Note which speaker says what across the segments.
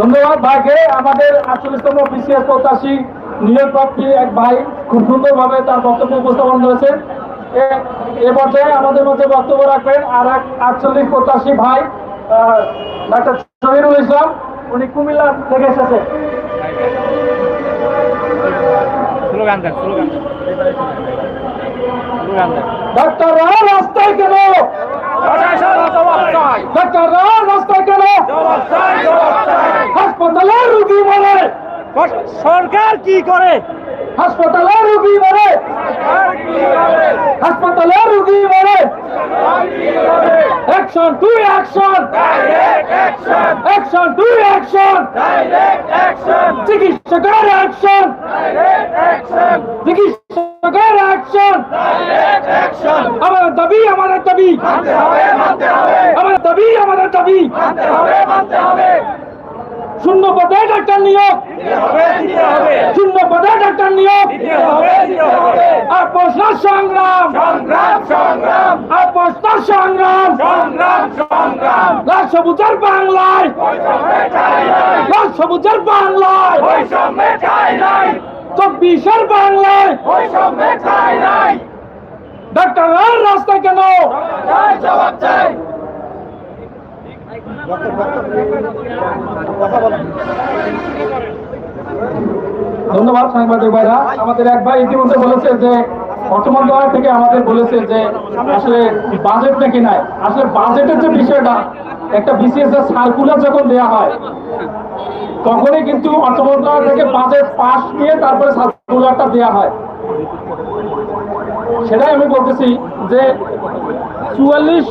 Speaker 1: ধন্যবাদ ভাইকে। আমাদের আটচল্লিশতম বিসিএস প্রত্যাশী নিয়োগ প্রার্থী এক ভাই খুব সুন্দরভাবে তার বক্তব্য উপস্থাপন করেছেন এ- পর্যায়ে আমাদের মধ্যে বক্তব্য রাখবেন আর এক আটচল্লিশ প্রত্যাশী ভাই ডাক্তার শহীদুল ইসলাম। উনি কুমিল্লা থেকে এসেছেন
Speaker 2: স্লোগান দেন স্লোগান দেন স্লোগান দেন।
Speaker 1: ডাক্তার রায় রাস্তায় কেন? ডাক্তার রায় রাস্তায় কেন হাসপাতালে রুগী মরে।
Speaker 2: সরকার কি করে?
Speaker 1: হাসপাতালে রুগী মরে। হাসপাতালে রুগী মরে। Action to action action to action চিকিৎসকের অ্যাকশন চিকিৎসকের অ্যাকশন আমাদের দাবি আমাদের দাবি! আমাদের দাবি আমাদের দাবি! শূন্য পদে ডাক্তার নিয়োগ। শূন্য পদে ডাক্তার নিয়োগ। আপোষ না সংগ্রাম। আপোষ না সংগ্রাম। লাল সবুজের বাংলায়। লাল সবুজের বাংলায়। চব্বিশের বাংলায়। ডাক্তার রাস্তায় কেন? ধন্যবাদ সাংবাদিক ভাইরা। আমাদের এক ভাই ইতিমধ্যে বলেছে যে অর্থ মন্ত্রণালয় থেকে আমাদের বলেছে যে, আসলে বাজেট নাকি নাই? আসলে বাজেটের যে বিষয়টা, একটা বিসিএস এর সার্কুলার যখন দেওয়া হয়, তখনই কিন্তু অর্থ মন্ত্রণালয় থেকে বাজেট পাস নিয়ে তারপরে সার্কুলারটা দেওয়া হয়। সেটাই আমি বলতেছি যে চুয়াল্লিশ,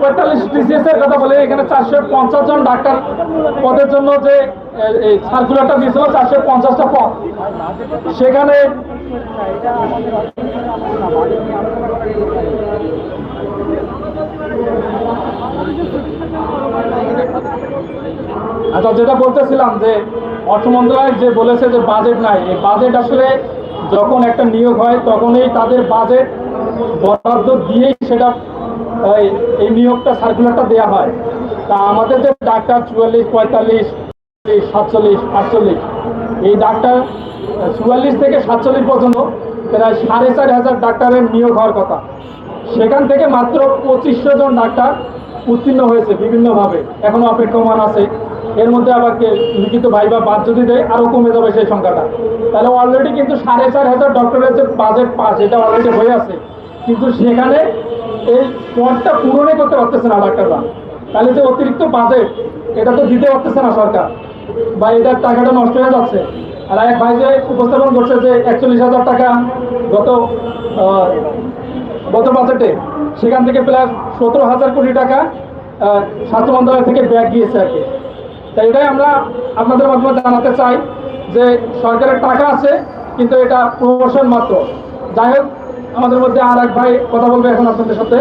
Speaker 1: পঁয়তাল্লিশ এর কথা বলে, এখানে চারশো পঞ্চাশ জন ডাক্তার পদের জন্য যে দিয়েছিল, চারশো পঞ্চাশটা সেখানে আচ্ছা যেটা বলতেছিলাম যে অর্থ মন্ত্রণালয় যে বলেছে যে বাজেট নাই, এই বাজেট আসলে যখন একটা নিয়োগ হয়, তখনই তাদের বাজেট বরাদ্দ দিয়েই সেটা, এই- নিয়োগটা সার্কুলারটা দেওয়া হয়। তা আমাদের যে ডাক্তার চুয়াল্লিশ, পঁয়তাল্লিশ, সাতচল্লিশ, আটচল্লিশ, এই ডাক্তার চুয়াল্লিশ থেকে সাতচল্লিশ পর্যন্ত প্রায় সাড়ে চার হাজার ডাক্তারের নিয়োগ হওয়ার কথা। সেখান থেকে মাত্র পঁচিশশো জন ডাক্তার উত্তীর্ণ হয়েছে বিভিন্নভাবে, এখনও অপেক্ষমান আছে। এর মধ্যে আবার কে, লিখিত ভাইবা বাদ যদি দেয় আরও কমে যাবে সেই সংখ্যাটা। তাহলে অলরেডি কিন্তু সাড়ে চার হাজার ডক্টরের যে বাজেট পাস এটা অলরেডি হয়ে আছে কিন্তু সেখানে এই পদটা পূরণই করতে পারতেছে না ডাক্তাররা তাহলে যে অতিরিক্ত বাজেট এটা তো দিতে পারতেছে না সরকার। বা এটার টাকাটা নষ্ট হয়ে যাচ্ছে। আর এক ভাই যে উপস্থাপন করছে যে একচল্লিশ হাজার টাকা গত গত বাজেটে সেখান থেকে প্রায় সতেরো হাজার কোটি টাকা স্বাস্থ্য মন্ত্রণালয় থেকে ব্যাগ গিয়েছে আর কি। তাই এটাই আমরা আপনাদের মাধ্যমে জানাতে চাই যে সরকারের টাকা আছে, কিন্তু এটা প্রমোশন মাত্র। যাই হোক আমাদের মধ্যে আর এক ভাই কথা বলবে এখন আপনাদের সাথে।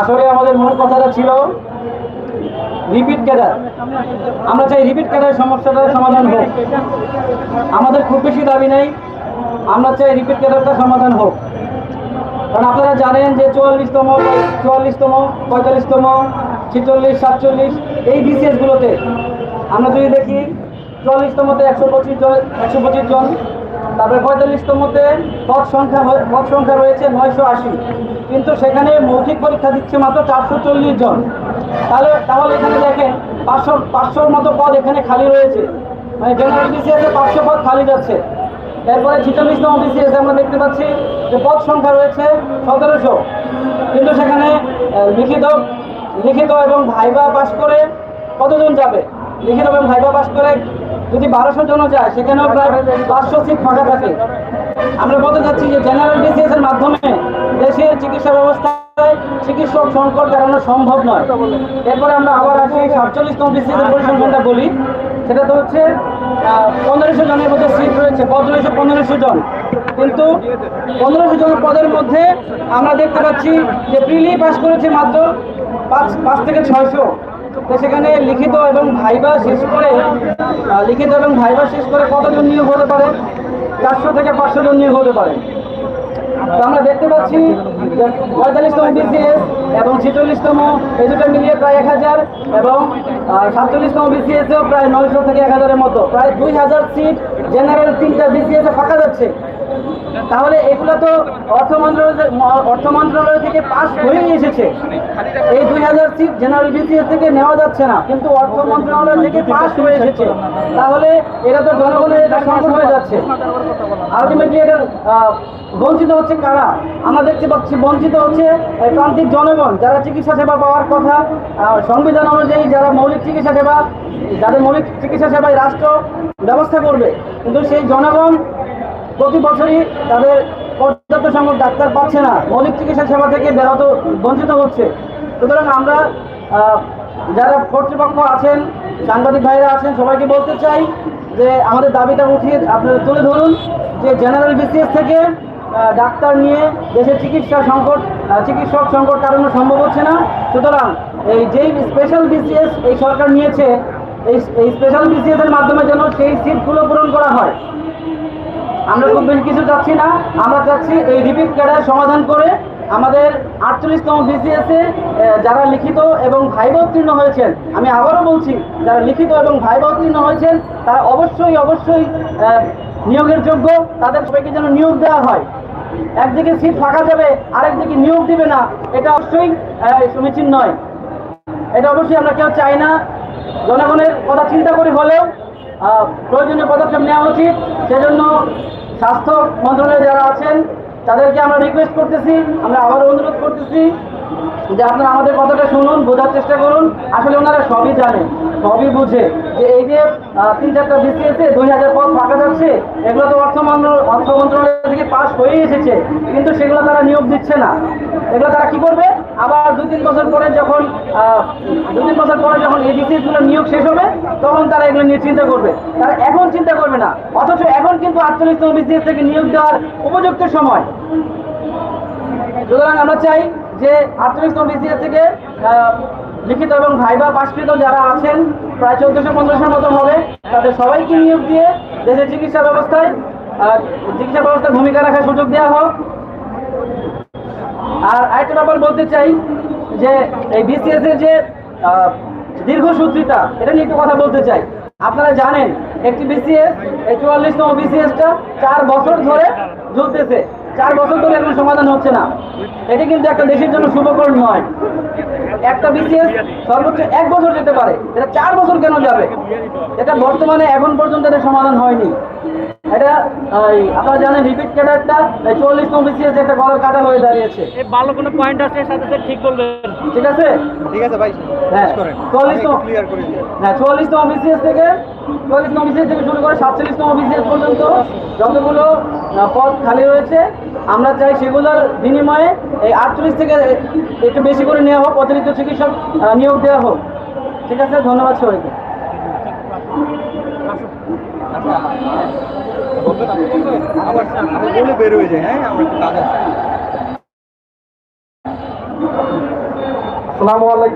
Speaker 3: আসলে আমাদের মূল কথাটা ছিল রিপিট ক্যাডার আমরা চাই রিপিট ক্যাডার সমস্যাটার সমাধান হোক। আমাদের খুব বেশি দাবি নেই, আমরা চাই রিপিট ক্যাডারটা সমাধান হোক। কারণ আপনারা জানেন যে চুয়াল্লিশতম চুয়াল্লিশতম, পঁয়তাল্লিশতম, ছেচল্লিশ, সাতচল্লিশ, এই বিসিএসগুলোতে আমরা যদি দেখি চুয়াল্লিশতমতে একশো পঁচিশ জন, একশো পঁচিশ জন। তারপরে পঁয়তাল্লিশতমতে পদ সংখ্যা পদ সংখ্যা রয়েছে নয়শো আশি। কিন্তু সেখানে মৌখিক পরীক্ষা দিচ্ছে মাত্র চারশো চল্লিশ জন। তাহলে তাহলে এখানে দেখেন, পাঁচশো, পাঁচশোর মতো পদ এখানে খালি রয়েছে। মানে জেনারেল বিসিএসে পাঁচশো পদ খালি যাচ্ছে। এরপরে ছিচল্লিশতম বিসিএস আমরা দেখতে পাচ্ছি যে পদ সংখ্যা রয়েছে সতেরোশো। কিন্তু সেখানে লিখিত লিখিত এবং ভাইবা পাস করে কতজন যাবে? লিখিত এবং ভাইবা পাস করে যদি বারোশো জনও যায়, সেখানেও প্রায় পাঁচশো সিট ফাঁকা থাকে। আমরা বলতে চাচ্ছি যে জেনারেল বিসিএস এর মাধ্যমে দেশের চিকিৎসা ব্যবস্থায় চিকিৎসক সংকট এড়ানো সম্ভব নয়। এরপরে আমরা আবার আসি সাতচল্লিশতম বিসিএস এর পরিসংখ্যানটা বলি। সেটা তো হচ্ছে পনেরোশো জনের মধ্যে সিট রয়েছে রয়েছে পনেরোশো জন। কিন্তু পনেরোশো জনের পদের মধ্যে আমরা দেখতে পাচ্ছি যে প্রিলি পাস করেছে মাত্র পাঁচ পাঁচ থেকে ছয়শো। তো সেখানে লিখিত এবং ভাইবা শেষ করে লিখিত এবং ভাইবা শেষ করে কতজন নিয়োগ হতে পারে? চারশো থেকে পাঁচশো জন নিয়োগ হতে পারে। তো আমরা দেখতে পাচ্ছি পঁয়তাল্লিশতম বিসিএস এবং ছেচল্লিশতম এই দুটো মিলিয়ে প্রায় এক হাজার এবং সাতচল্লিশতম বিসিএসেও প্রায় নয়শো থেকে এক হাজারের মতো। প্রায় দুই হাজার সিট জেনারেল তিনটা বিসিএসে ফাঁকা যাচ্ছে। তাহলে এগুলো তো অর্থ মন্ত্রণালয় অর্থ মন্ত্রণালয় থেকে পাস হয়ে এসেছে। এই দুই হাজার সিট জেনারেল বিসিএস থেকে নেওয়া যাচ্ছে না, কিন্তু অর্থ মন্ত্রণালয় থেকে পাস হয়ে এসেছে। তাহলে এটা তো জনগণের এটা সংকট হয়ে যাচ্ছে। আলটিমেটলি এটা বঞ্চিত হচ্ছে কারা? আমরা দেখতে পাচ্ছি বঞ্চিত হচ্ছে প্রান্তিক জনগণ, যারা চিকিৎসা সেবা পাওয়ার কথা সংবিধান অনুযায়ী যারা মৌলিক চিকিৎসা সেবা, যাদের মৌলিক চিকিৎসা সেবায় রাষ্ট্র ব্যবস্থা করবে, কিন্তু সেই জনগণ প্রতি বছরই তাদের পর্যাপ্ত সংখ্যক ডাক্তার পাচ্ছে না। মৌলিক চিকিৎসা সেবা থেকে ব্যাহত বঞ্চিত হচ্ছে। সুতরাং আমরা যারা কর্তৃপক্ষ আছেন, সাংবাদিক ভাইরা আছেন, সবাইকে বলতে চাই যে আমাদের দাবিটা উঠিয়ে আপনারা তুলে ধরুন যে জেনারেল বিসিএস থেকে ডাক্তার নিয়ে দেশের চিকিৎসা সংকট চিকিৎসক সংকট কাটানো সম্ভব হচ্ছে না। সুতরাং এই যেই স্পেশাল বিসিএস এই সরকার নিয়েছে, এই স্পেশাল বিসিএস এর মাধ্যমে যেন সেই সিটগুলো পূরণ করা হয়। আমরা খুব বেশি কিছু চাচ্ছি না। আমরা চাচ্ছি এই রিপিট ক্যাডার সমাধান করে আমাদের আটচল্লিশতম বিসিএসে যারা লিখিত এবং ভাইবা উত্তীর্ণ হয়েছেন, আমি আবারও বলছি, যারা লিখিত এবং ভাইবা উত্তীর্ণ হয়েছেন, তারা অবশ্যই অবশ্যই নিয়োগের যোগ্য, তাদের সবাইকে যেন নিয়োগ দেওয়া হয়। একদিকে সিট ফাঁকা যাবে, আরেকদিকে নিয়োগ দিবে না, এটা অবশ্যই সমীচীন নয়। এটা অবশ্যই আমরা কেউ চাই না। জনগণের কথা চিন্তা করে হলেও প্রয়োজনীয় পদক্ষেপ নেওয়া উচিত। সেজন্য স্বাস্থ্য মন্ত্রণালয়ে যারা আছেন, তাদেরকে আমরা রিকোয়েস্ট করতেছি, আমরা আবারও অনুরোধ করতেছি যে আপনারা আমাদের কথাটা শুনুন, বোঝার চেষ্টা করুন। আসলে ওনারা সবই জানে, সবই বুঝে যে এই যে তিন চারটা বিসিএসে দুই হাজার পদ ফাঁকা যাচ্ছে, এগুলো তো অর্থ অর্থ মন্ত্রণালয় থেকে পাশ হয়ে এসেছে, কিন্তু সেগুলো তারা নিয়োগ দিচ্ছে না। এগুলো তারা কি করবে? আবার দুই তিন বছর পরে যখন দুই তিন বছর পরে যখন এই বিসিএসগুলো নিয়োগ শেষ হবে, তখন তারা এগুলো নিয়ে চিন্তা করবে। তারা এখন চিন্তা করবে না, অথচ এখন কিন্তু আটচল্লিশতম বিসিএস থেকে নিয়োগ দেওয়ার উপযুক্ত সময়। সুতরাং আমরা চাই যে আটচল্লিশতম বিসিএস থেকে লিখিত এবং ভাইবা পাশকৃত যারা আছেন, প্রায় চোদ্দশো পনেরোশোর মতো হবে, তাদের সবাইকে নিয়োগ দিয়ে দেশের চিকিৎসা ব্যবস্থায় চিকিৎসা ব্যবস্থায় ভূমিকা রাখার সুযোগ দেওয়া হোক। আর আরেকটা ব্যাপার বলতে চাই যে এই বিসিএস এর যে দীর্ঘসূত্রিতা এটা নিয়ে একটু কথা বলতে চাই। আপনারা জানেন, একটি বিসিএস এই চুয়াল্লিশতম বিসিএসটা চার বছর ধরে ঝুলতেছে চার বছর ধরে এখন সমাধান হচ্ছে না। এটি কিন্তু একটা দেশের জন্য শুভকর নয়। একটা বিসিএস সর্বোচ্চ এক বছর যেতে পারে। এটা চার বছর কেন যাবে? এটা বর্তমানে এখন পর্যন্ত এটা সমাধান হয়নি। এটা আপনারা জানেন রিপিট ক্যাডারটা একটা গলার কাটা হয়ে দাঁড়িয়েছে।
Speaker 1: ভালো কোনো পয়েন্ট আছে সাথে সাথে ঠিক বলবেন।
Speaker 3: ঠিক আছে?
Speaker 4: ঠিক আছে ভাই
Speaker 3: হ্যাঁ
Speaker 4: করেন।
Speaker 3: চল্লিশতম
Speaker 4: ক্লিয়ার করে দিন
Speaker 3: হ্যাঁ থেকে থেকে শুরু করে সাতচল্লিশতম বিসিএস পর্যন্ত যতগুলো পদ খালি রয়েছে আমরা চাই সেগুলোর বিনিময়ে এই আটচল্লিশ থেকে একটু বেশি করে নেওয়া হোক অতিরিক্ত চিকিৎসক নিয়োগ দেওয়া হোক। ঠিক আছে? ধন্যবাদ সবাইকে।
Speaker 4: আমি বলে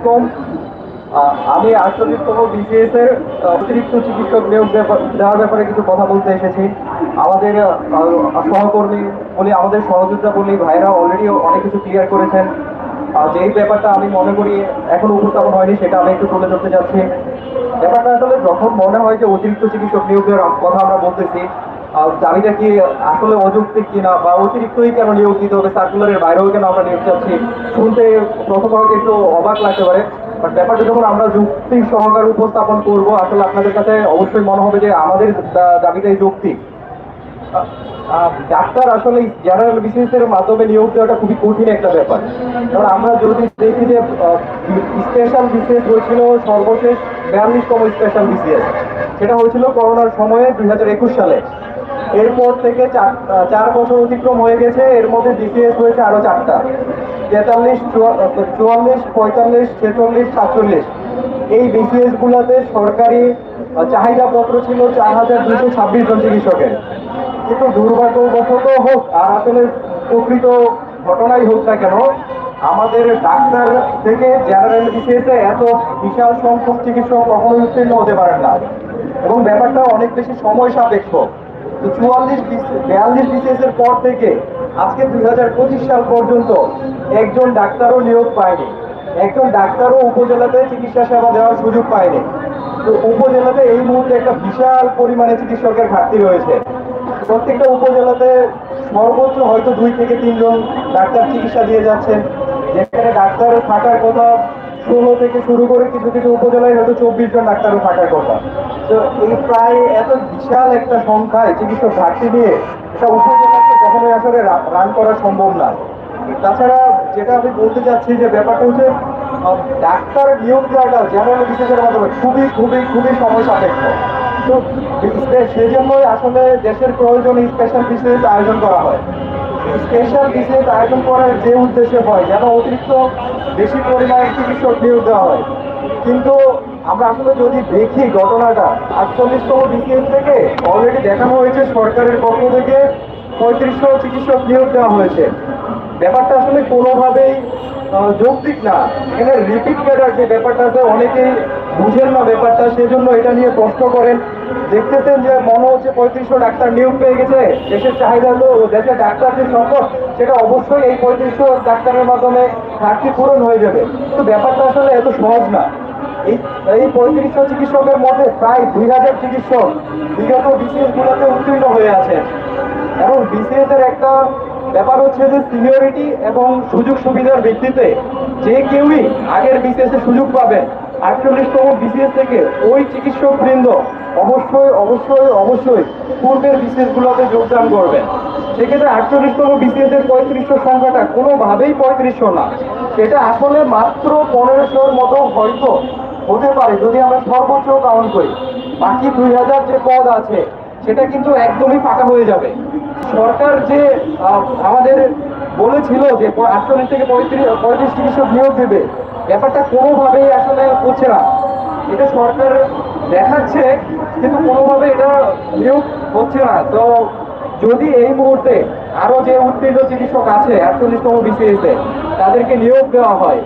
Speaker 4: হয়ে?
Speaker 5: বিসিএস এর অতিরিক্ত চিকিৎসক নিয়োগ দেওয়ার ব্যাপারে কিছু কথা বলতে এসেছি। আমাদের সহকর্মী বলি আমাদের সহযোগিতা বলি, ভাইরা অলরেডি অনেক কিছু ক্লিয়ার করেছেন। যেই ব্যাপারটা আমি মনে করি এখনও উপস্থাপন হয়নি, সেটা আমি একটু তুলে ধরতে যাচ্ছি। ব্যাপারটা আসলে যখন মনে হয় যে অতিরিক্ত চিকিৎসক নিয়োগ দেওয়ার কথা আমরা বলতেছি দাবিটা কি আসলে অযৌক্তিক কিনা বা অতিরিক্তই কেন নিয়োগ হবে সার্কুলারের বাইরেও কেন আমরা নিয়োগ চাচ্ছি, শুনতে প্রথম একটু অবাক লাগতে পারে বাট ব্যাপারটা যখন আমরা যুক্তি উপস্থাপন করব, আসলে আপনাদের কাছে অবশ্যই মনে হবে যে আমাদের দাবিটাই যৌক্তিক। ডাক্তার আসলে জেনারেল বিসিএসের মাধ্যমে নিয়োগ দেওয়াটা খুবই কঠিন একটা ব্যাপার। কারণ আমরা যদি দেখি যে স্পেশাল বিসিএস হয়েছিল সর্বশেষ বিয়াল্লিশতম স্পেশাল বিসিএস সেটা হয়েছিল করোনার সময়ে দুই হাজার একুশ সালে। এরপর থেকে চার বছর অতিক্রম হয়ে গেছে। এর মধ্যে বিসিএস হয়েছে আরও চারটা। তেতাল্লিশ চুয়াল্লিশ, পঁয়তাল্লিশ, ছেচল্লিশ, সাতচল্লিশ। এই বিসিএস গুলাতে সরকারি চাহিদাপত্র ছিল চার হাজার দুশো ছাব্বিশ জন চিকিৎসকের। কিন্তু দুর্ভাগ্যবশত হোক, আর আসলে প্রকৃত ঘটনাই হোক না কেন, আমাদের ডাক্তার থেকে জেনারেল বিসিএসে এত বিশাল সংখ্যক চিকিৎসক কখনোই উত্তীর্ণ হতে পারেন না। এবং ব্যাপারটা অনেক বেশি সময় সাপেক্ষ। তো চুয়াল্লিশ বিয়াল্লিশ বিসিএস এর পর থেকে আজকে দুই সাল পর্যন্ত একজন ডাক্তারও নিয়োগ পায়নি। একজন ডাক্তারও উপজেলাতে চিকিৎসা সেবা দেওয়ার সুযোগ পায়নি। তো উপজেলাতে এই মুহূর্তে একটা বিশাল পরিমাণে চিকিৎসকের ঘাটতি রয়েছে। প্রত্যেকটা উপজেলাতে সর্বোচ্চ হয়তো দুই থেকে তিনজন ডাক্তার চিকিৎসা দিয়ে যাচ্ছেন। যেখানে ডাক্তার থাকার কথা ষোলো থেকে শুরু করে কিছু কিছু উপজেলায় হয়তো চব্বিশ জন ডাক্তারও থাকার কথা। তো এই প্রায় এত বিশাল একটা সংখ্যায় চিকিৎসক ঘাটতি নিয়ে এটা উপজেলাকে কখনোই আসলে রান করা সম্ভব না। তাছাড়া যেটা আমি বলতে চাচ্ছি যে ব্যাপারটা হচ্ছে ডাক্তার নিয়োগ দেওয়াটা জেনারেল বিশেষের মাধ্যমে খুবই খুবই খুবই সময় সাপেক্ষ। তো সেজন্যই আসলে দেশের প্রয়োজনে স্পেশাল বিশেষ আয়োজন করা হয়। স্পেশাল বিসিএস আয়োজন করার যে উদ্দেশ্যে হয়, যেন অতিরিক্ত বেশি পরিমাণে চিকিৎসক নিয়োগ দেওয়া হয়। কিন্তু আমরা আসলে যদি দেখি ঘটনাটা, আটচল্লিশতম বিসিএস থেকে অলরেডি দেখানো হয়েছে সরকারের পক্ষ থেকে পঁয়ত্রিশশো চিকিৎসক নিয়োগ দেওয়া হয়েছে। ব্যাপারটা আসলে কোনোভাবেই যৌক্তিক না। এখানে রিপিট ক্যাডার যে ব্যাপারটা আছে, অনেকেই বুঝেন না ব্যাপারটা, সেজন্য এটা নিয়ে প্রশ্ন করেন। দেখতেছেন যে মনে হচ্ছে পঁয়ত্রিশশো ডাক্তার নিয়োগ পেয়ে গেছে, দেশের চাহিদা তো দেশের ডাক্তার যে সংকট, সেটা অবশ্যই এই পঁয়ত্রিশশো ডাক্তারের মাধ্যমে ঘাটতি পূরণ হয়ে যাবে। কিন্তু ব্যাপারটা আসলে এত সহজ না। এই পঁয়ত্রিশশো চিকিৎসকের মধ্যে প্রায় দুই হাজার চিকিৎসক বিগত বিসিএস গুলোতে উত্তীর্ণ হয়ে আছে। এবং বিসিএস এর একটা ব্যাপার হচ্ছে যে সিনিয়রিটি এবং সুযোগ সুবিধার ভিত্তিতে যে কেউই আগের এ সুযোগ পাবেন। আটচল্লিশতম বিসিএস থেকে ওই চিকিৎসক বৃন্দ অবশ্যই অবশ্যই অবশ্যই পূর্বের বিসিএস গুলোতে যোগদান করবেন। সেক্ষেত্রে আটচল্লিশতম বিসিএস এর পঁয়ত্রিশশো সংখ্যাটা কোনোভাবেই পঁয়ত্রিশশো না। সেটা আসলে মাত্র পনেরোশোর মতো হয়তো হতে পারে, যদি আমরা সর্বোচ্চ কাউন্ট করি। বাকি দুই হাজার যে পদ আছে, সেটা কিন্তু একদমই ফাঁকা হয়ে যাবে। সরকার যে আমাদের বলেছিল যে আটচল্লিশ থেকে পঁয়ত্রিশ পঁয়ত্রিশ চিকিৎসক নিয়োগ দেবে, ব্যাপারটা কোনোভাবেই আসলে হচ্ছে না। এটা সরকার দেখাচ্ছে, কিন্তু কোনোভাবে এটা নিয়োগ হচ্ছে না। তো যদি এই মুহূর্তে আরও যে উত্তীর্ণ চিকিৎসক আছে আটচল্লিশতম বিসিএসে তাদেরকে নিয়োগ দেওয়া হয়,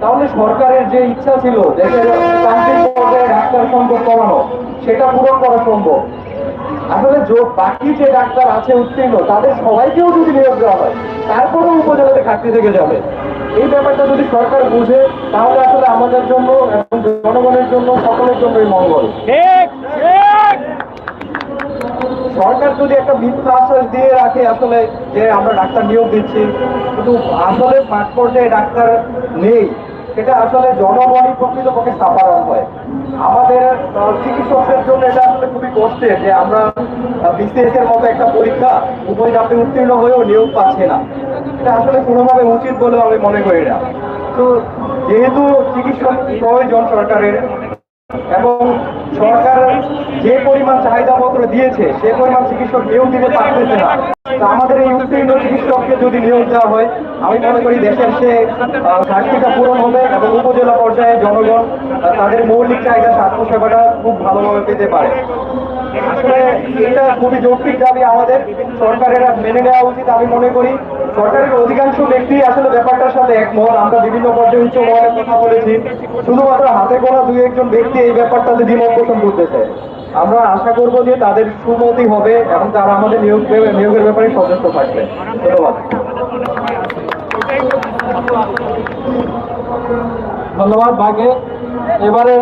Speaker 5: তাহলে সরকারের যে ইচ্ছা ছিল দেশের প্রান্তিক পর্যায়ে ডাক্তার সংকট কমানো সেটা পূরণ করা সম্ভব। আসলে বাকি যে ডাক্তার আছে উত্তীর্ণ তাদের সবাইকেও যদি নিয়োগ দেওয়া হয়, তারপরেও উপজেলাতে ঘাটতি থেকে যাবে। এই ব্যাপারটা যদি সরকার বুঝে তাহলে আসলে আমাদের জন্য এবং জনগণের জন্য সকলের জন্যই মঙ্গল। সরকার যদি একটা মিথ্যা আশ্বাস দিয়ে রাখে আসলে যে আমরা ডাক্তার নিয়োগ দিচ্ছি কিন্তু আসলে মাঠ পর্যায়ে ডাক্তার নেই সেটা আসলে জনগণই প্রকৃতপক্ষে সাফারান হয়। আমাদের চিকিৎসকদের জন্য এটা আসলে খুবই কষ্টের যে আমরা বিসিএস এর মতো একটা পরীক্ষা উপরে আপনি উত্তীর্ণ হয়েও নিয়োগ পাচ্ছে না। এটা আসলে কোনোভাবে উচিত বলে আমি মনে করি না। তো যেহেতু চিকিৎসক প্রয়োজন সরকারের এবং সরকার যে পরিমাণ চাহিদা পত্র দিয়েছে, সে পরিমাণ চিকিৎসক নিয়োগ দিতে পারতেছে না। তো আমাদের এই উত্তীর্ণ চিকিৎসককে যদি নিয়োগ দেওয়া হয়, আমি মনে করি দেশের সে ঘাটতিটা পূরণ হবে এবং উপজেলা পর্যায়ে জনগণ তাদের মৌলিক চাহিদা স্বাস্থ্য সেবাটা খুব ভালোভাবে পেতে পারে। আসলে এটা খুবই যৌক্তিক দাবি আমাদের। সরকারের মেনে নেওয়া উচিত আমি মনে করি। সরকারের অধিকাংশ ব্যক্তি আসলে ব্যাপারটার সাথে একমত। আমরা বিভিন্ন পর্যায়ে উচ্চ মহলের কথা বলেছি। শুধুমাত্র হাতে গোনা দুই একজন ব্যক্তি এই ব্যাপারটাতে দ্বিমত পোষণ করতেছে। আমরা আশা করব যে তাদের সুমতি হবে এবং তারা আমাদের নিয়োগ নিয়োগের ব্যাপারে সচেষ্ট থাকবে। ধন্যবাদ।
Speaker 1: ধন্যবাদ ভাগে এবারে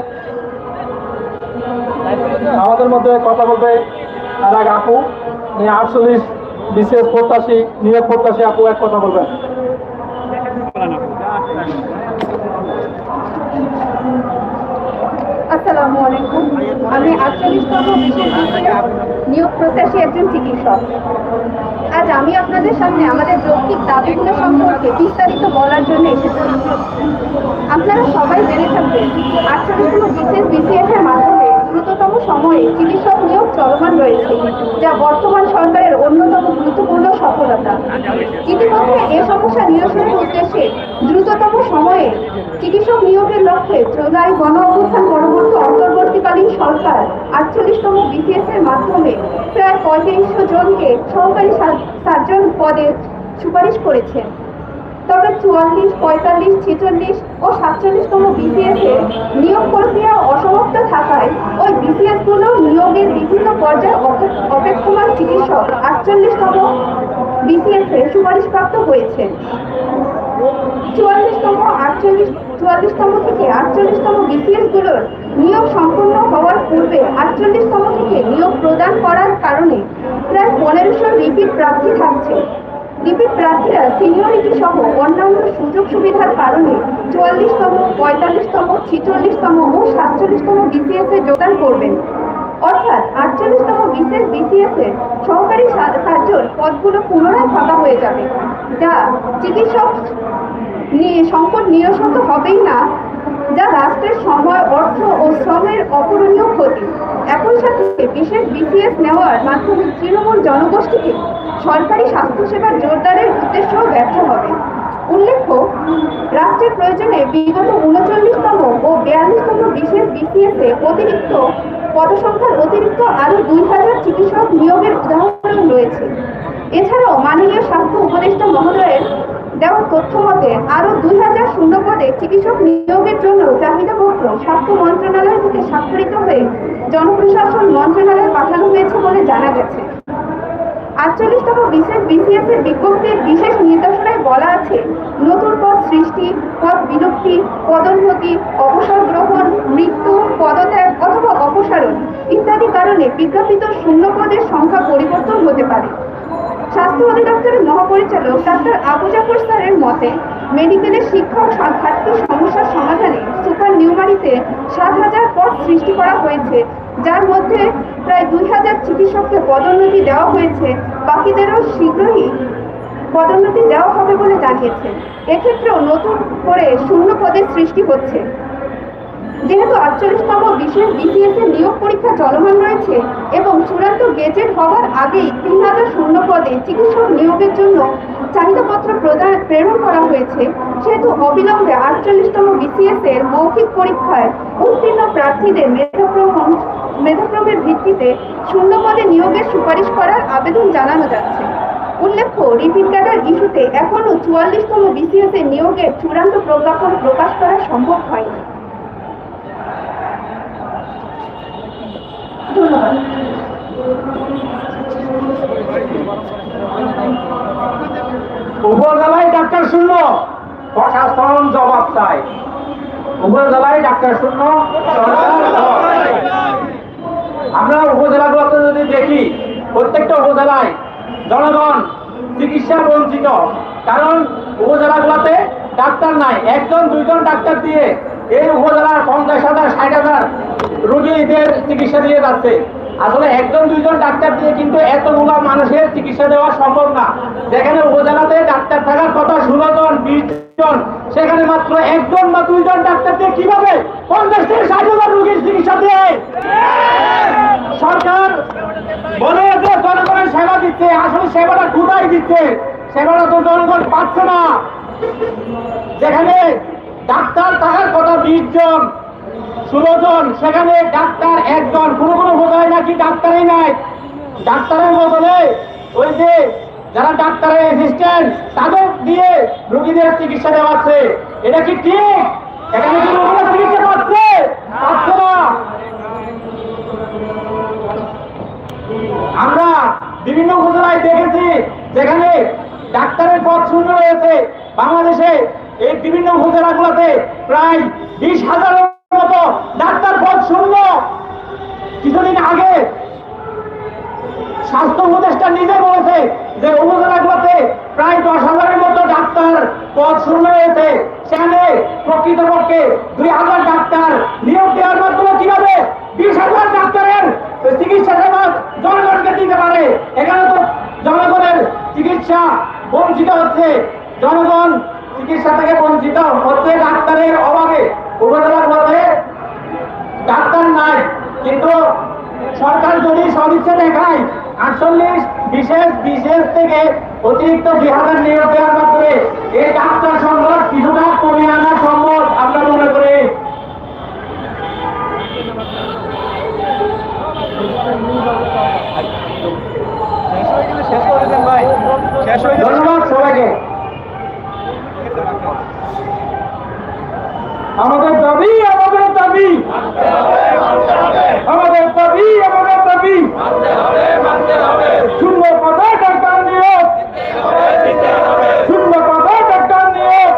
Speaker 1: আমাদের মধ্যে কথা এক আপু আটচল্লিশ বিশেষ প্রত্যাশী, নিয়োগ প্রত্যাশী, আপু, এক কথা বলবেন।
Speaker 6: আসসালামু আলাইকুম। আমি আটচল্লিশতম বিশেষ নিয়োগ প্রত্যাশী একজন চিকিৎসক। আজ আমি আপনাদের সামনে আমাদের যৌক্তিক দাবিগুলো সম্পর্কে বিস্তারিত বলার জন্য এসেছি। আপনারা সবাই জেনে থাকবেন, আটচল্লিশতম বিশেষ বিসিএফ এর মাধ্যমে দ্রুততম সময়ে চিকিৎসক নিয়োগ চলমান রয়েছে, যা বর্তমান সরকারের অন্যতম গুরুত্বপূর্ণ সফলতা। ইতিমধ্যে এ সমস্যা নিরসনের উদ্দেশ্যে দ্রুততম সময়ে চিকিৎসক নিয়োগের লক্ষ্যে জুলাই গণ অভ্যুত্থান পরবর্তী অন্তর্বর্তীকালীন সরকার আটচল্লিশতম বিসিএস এর মাধ্যমে প্রায় পঁয়ত্রিশশো জনকে সহকারী সার- সার্জন পদে সুপারিশ করেছে। তবে চুয়াল্লিশ, পঁয়তাল্লিশ, ছেচল্লিশ ও সাতচল্লিশতম এর নিয়োগ প্রক্রিয়া অসমাপ্ত থাকায় ওই বিসিএসগুলো নিয়োগের বিভিন্ন পর্যায়ে অপে- অপেক্ষমান চিকিৎসক আটচল্লিশতম এ সুপারিশপ্রাপ্ত হয়েছে। চুয়াল্লিশতম, আটচল্লিশ, চুয়াল্লিশতম থেকে আটচল্লিশতম বিসিএসগুলোর নিয়োগ সম্পূর্ণ হওয়ার পূর্বে আটচল্লিশতম থেকে নিয়োগ প্রদান করার কারণে প্রায় পনেরোশো রিপিট প্রাপ্তি থাকছে। রিপিট প্রার্থীরা সিনিয়রিটি সহ অন্যান্য সুযোগ সুবিধার কারণে চুয়াল্লিশতম, পঁয়তাল্লিশতম, ছিচল্লিশতম ও সাতচল্লিশতম বিসিএস এ যোগদান করবেন। অর্থাৎ আটচল্লিশতম বিশেষ বিসিএস এর সহকারী সার্জন পদগুলো পুনরায় ফাঁকা হয়ে যাবে, যা চিকিৎসক নিয়ে সংকট নিরসত হবেই না, যা রাষ্ট্রের সময় শ্রমের অপূরণীয় ক্ষতি। একই সাথে বিশেষ বিসিএস নেওয়ার মাধ্যমে তৃণমূল জনগোষ্ঠীকে সরকারি স্বাস্থ্যসেবার জোরদারের উদ্দেশ্য ব্যর্থ হবে। উল্লেখ্য, রাষ্ট্রের প্রয়োজনে বিগত উনচল্লিশতম ও বিয়াল্লিশতম বিশেষ বিসিএস অতিরিক্ত পদসংখ্যার অতিরিক্ত আরও দুই হাজার চিকিৎসক নিয়োগের উদাহরণ রয়েছে। এছাড়াও মাননীয় স্বাস্থ্য উপদেষ্টা মহোদয়ের দেওয়া তথ্য মতে, আরও দুই হাজার শূন্য পদে চিকিৎসক নিয়োগের জন্য চাহিদাপত্র স্বাস্থ্য মন্ত্রণালয় থেকে স্বাক্ষরিত হয়ে জনপ্রশাসন মন্ত্রণালয়ে পাঠানো হয়েছে বলে জানা গেছে। আটচল্লিশতম বিশেষ বিসিএস এর বিজ্ঞপ্তির বিশেষ নির্দেশনায় বলা আছে, নতুন পদ সৃষ্টি, পদ বিলুপ্তি, পদোন্নতি, অবসর গ্রহণ, মৃত্যু, পদত্যাগ অথবা অপসারণ ইত্যাদি কারণে বিজ্ঞাপিত শূন্য পদের সংখ্যা পরিবর্তন হতে পারে। স্বাস্থ্য অধিদপ্তরের মহাপরিচালক ডাক্তার আবু জাফর স্যারের মতে, মেডিকেলের শিক্ষক ঘাটতি সমস্যার সমাধানে সুপার নিউমারিতে সাত হাজার পদ সৃষ্টি করা হয়েছে, যার মধ্যে প্রায় দুই হাজার চিকিৎসককে পদোন্নতি দেওয়া হয়েছে, বাকিদেরও শীঘ্রই পদোন্নতি দেওয়া হবে বলে জানিয়েছেন এক্ষেত্রেও নতুন করে শূন্য পদের সৃষ্টি হচ্ছে। যেহেতু আটচল্লিশতম বিশেষ বিসিএস এর নিয়োগ পরীক্ষা চলমান রয়েছে এবং চূড়ান্ত গেজেট হওয়ার আগেই তিন হাজার শূন্য পদে চিকিৎসক নিয়োগের জন্য চাহিদাপত্র প্রদান, প্রেরণ করা হয়েছে, সেহেতু অবিলম্বে আটচল্লিশতম বিসিএস এর মৌখিক পরীক্ষায় উত্তীর্ণ প্রার্থীদের মেধাক্রম, মেধাক্রমের ভিত্তিতে শূন্য পদে নিয়োগের সুপারিশ করার আবেদন জানানো যাচ্ছে। উল্লেখ্য, রিপিট ক্যাডার ইস্যুতে এখনও চুয়াল্লিশতম বিসিএস এর নিয়োগের চূড়ান্ত প্রজ্ঞাপন প্রকাশ করা সম্ভব হয়নি।
Speaker 2: উপজেলায় ডাক্তার শূন্য, প্রশাসন জবাব চায় উপজেলায় ডাক্তার শূন্য। আমরা উপজেলাগুলোতে যদি দেখি, প্রত্যেকটা উপজেলায় জনগণ চিকিৎসা বঞ্চিত, কারণ উপজেলাগুলোতে ডাক্তার নাই একজন, দুইজন ডাক্তার দিয়ে এই উপজেলার পঞ্চাশ হাজার, ষাট হাজার রোগীদের চিকিৎসা দিয়ে যাচ্ছে। আসলে একজন, দুইজন ডাক্তার দিয়ে কিন্তু এতগুলো মানুষের চিকিৎসা দেওয়া সম্ভব না। যেখানে উপজেলাতে ডাক্তার থাকার কথা ষোলো জন বিশ জন সেখানে মাত্র একজন বা দুইজন ডাক্তার দিয়ে কীভাবে পঞ্চাশ থেকে ষাট হাজার রোগীর চিকিৎসা দেয়? সরকার বলে যে জনগণের সেবা দিচ্ছে, আসলে সেবাটা কোথায় দিচ্ছে? সেবাটা তো জনগণ পাচ্ছে না। যেখানে ডাক্তার থাকার কথা বিশ জন ষোলো সেখানে ডাক্তার একজন, কোনো কোনো বোধহয় নাকি ডাক্তারই নাই। ডাক্তারের বদলে ওই যে যারা ডাক্তারের অ্যাসিস্ট্যান্ট তাদের দিয়ে রোগীদের চিকিৎসা দেওয়াচ্ছে এটা কি ঠিক? এখানে কি রোগীরা চিকিৎসা পাচ্ছে পাচ্ছে না। আমরা বিভিন্ন উপজেলায় দেখেছি, যেখানে ডাক্তারের পদ শূন্য রয়েছে। বাংলাদেশে এই বিভিন্ন উপজেলাগুলোতে প্রায় বিশ হাজারের মতো ডাক্তার পদ শূন্য কিছুদিন আগে স্বাস্থ্য উপদেষ্টা নিজে বলেছে যে উপজেলাগুলোতে প্রায় দশ হাজারের মতো ডাক্তার পদ শূন্য রয়েছে। সেখানে প্রকৃতপক্ষে দুই হাজার ডাক্তার নিয়োগ দেওয়ার মাধ্যমে কীভাবে বিশ হাজার ডাক্তারের চিকিৎসা সেবা জনগণকে দিতে পারে, এখানে তো জনগণের চিকিৎসা বঞ্চিত হচ্ছে। জনগণ চিকিৎসা থেকে বঞ্চিত হচ্ছে ডাক্তারের অভাবে। উপজেলাগুলোতে ডাক্তার নাই, কিন্তু সরকার যদি সদিচ্ছে দেখায়, আটচল্লিশ বিশেষ বিশেষ থেকে অতিরিক্ত দুই হাজার নিয়োগ দেওয়ার মাধ্যমে এই ডাক্তার সংকট কিছুটা কমিয়ে আনা সম্ভব আমরা মনে করি ধন্যবাদ সবাইকে
Speaker 1: আমাদের দাবি আমাদের দাবি আমাদের দাবি আমাদের দাবি শূন্য পদে ডাক্তার নিয়োগ শূন্য পদে ডাক্তার নিয়োগ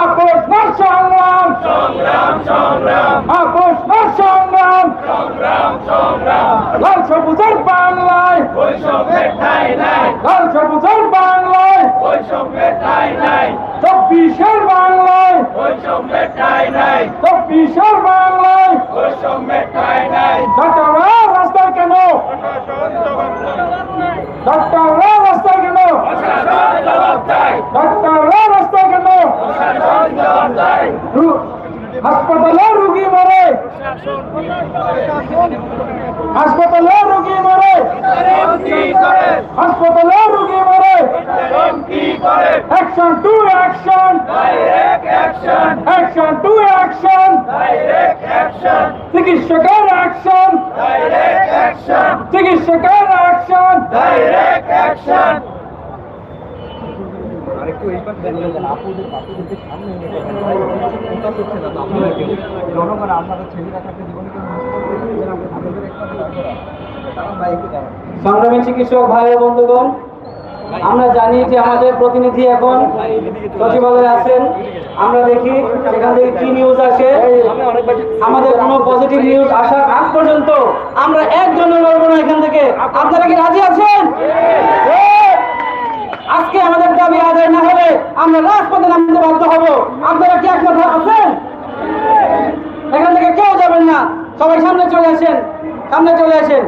Speaker 1: আপোষ না সংগ্রাম আপোষ না সংগ্রাম লাল সবুজের বাংলায় লাল সবুজের বাংলায় চব্বিশের বাংলায় চব্বিশের বাংলায়। ডাক্তাররা রাস্তায় কেন? ডাক্তাররা রাস্তায় কেন? ডাক্তাররা রাস্তায় কেন? হাসপাতালে রুগী মরে। হাসপাতালে রুগী মরে। হাসপাতালে রুগী মরে। Action to action to action চিকিৎসকের অ্যাকশন চিকিৎসকের অ্যাকশন
Speaker 5: আরেকটু এই পাশ দেখলেন যেন আপুদের আপুদেরকে সামনে এনে দেখেন ভাই এটা হচ্ছে না তো আপনারা কেউ জনগণ আপনাদের ছেলেরা থাকতে জীবনে কেউ নষ্ট করে দিবেন আপনাদের একটা ভাই
Speaker 3: সংগ্রামী চিকিৎসক ভাই বন্ধুগণ আমরা জানি যে আমাদের প্রতিনিধি এখন সচিবালয়ে আছেন। আমরা দেখি সেখান থেকে কি নিউজ আসে। আমাদের কোনো পজিটিভ নিউজ আসার আগ পর্যন্ত আমরা একজন লড়বো না এখান থেকে। আপনারা কি রাজি আছেন? আজকে আমাদের দাবি আদায় না হলে আমরা রাজপথে নামতে বাধ্য হব। আপনারা কি একমত আছেন? এখান থেকে কেউ যাবেন না। সবাই সামনে চলে আসেন। সামনে চলে আসেন।